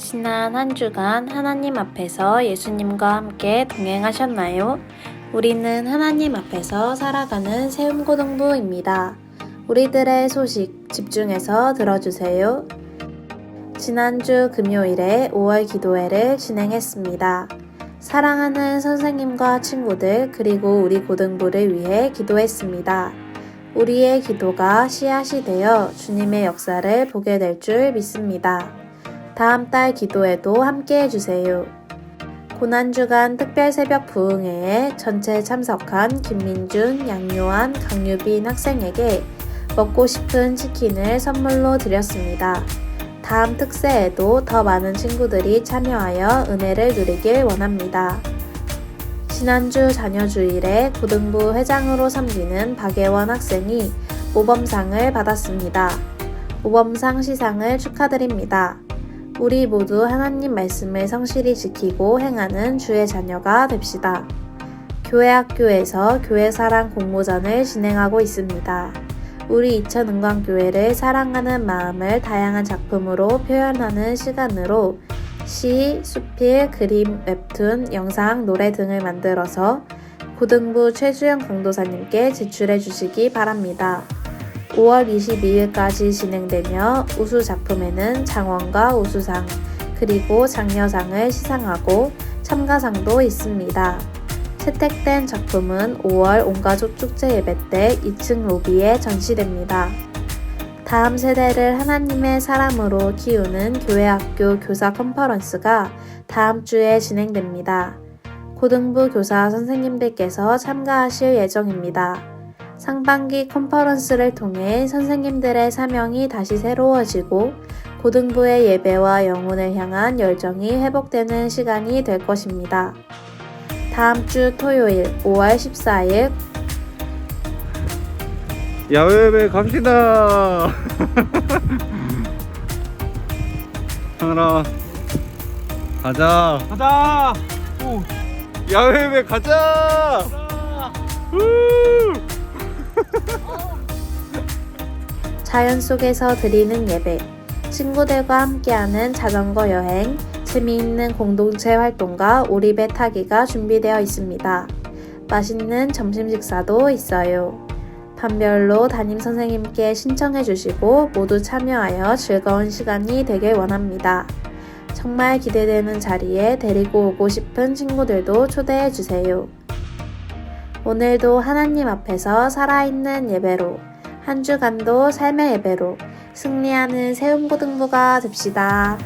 지난 한 주간 하나님 앞에서 예수님과 함께 동행하셨나요? 우리는 하나님 앞에서 살아가는 세움고등부입니다. 우리들의 소식 집중해서 들어주세요. 지난주 금요일에 5월 기도회를 진행했습니다. 사랑하는 선생님과 친구들 그리고 우리 고등부를 위해 기도했습니다. 우리의 기도가 씨앗이 되어 주님의 역사를 보게 될 줄 믿습니다. 다음 달 기도에도 함께 해주세요. 고난주간 특별 새벽 부흥회에 전체 참석한 김민준, 양요한, 강유빈 학생에게 먹고 싶은 치킨을 선물로 드렸습니다. 다음 특세에도 더 많은 친구들이 참여하여 은혜를 누리길 원합니다. 지난주 자녀 주일에 고등부 회장으로 섬기는 박예원 학생이 모범상을 받았습니다. 모범상 시상을 축하드립니다. 우리 모두 하나님 말씀을 성실히 지키고 행하는 주의 자녀가 됩시다. 교회 학교에서 교회 사랑 공모전을 진행하고 있습니다. 우리 이천 은광교회를 사랑하는 마음을 다양한 작품으로 표현하는 시간으로 시, 수필, 그림, 웹툰, 영상, 노래 등을 만들어서 고등부 최주영 강도사님께 제출해 주시기 바랍니다. 5월 22일까지 진행되며 우수 작품에는 장원과 우수상, 그리고 장려상을 시상하고 참가상도 있습니다. 채택된 작품은 5월 온가족 축제 예배 때 2층 로비에 전시됩니다. 다음 세대를 하나님의 사람으로 키우는 교회학교 교사 컨퍼런스가 다음 주에 진행됩니다. 고등부 교사 선생님들께서 참가하실 예정입니다. 상반기 컨퍼런스를 통해 선생님들의 사명이 다시 새로워지고 고등부의 예배와 영혼을 향한 열정이 회복되는 시간이 될 것입니다. 다음 주 토요일 5월 14일 야외배 갑시다. 하나 가자. 가자. 오. 야외배 가자. 우! 자 연 속에서 드리는 예배, 친구들과 함께하는 자전거 여행, 재미있는 공동체 활동과 오리배 타기가 준비되어 있습니다. 맛있는 점심 식사도 있어요. 반별로 담임 선생님께 신청해 주시고 모두 참여하여 즐거운 시간이 되길 원합니다. 정말 기대되는 자리에 데리고 오고 싶은 친구들도 초대해 주세요. 오늘도 하나님 앞에서 살아있는 예배로 한 주간도 삶의 예배로 승리하는 세움고등부가 됩시다.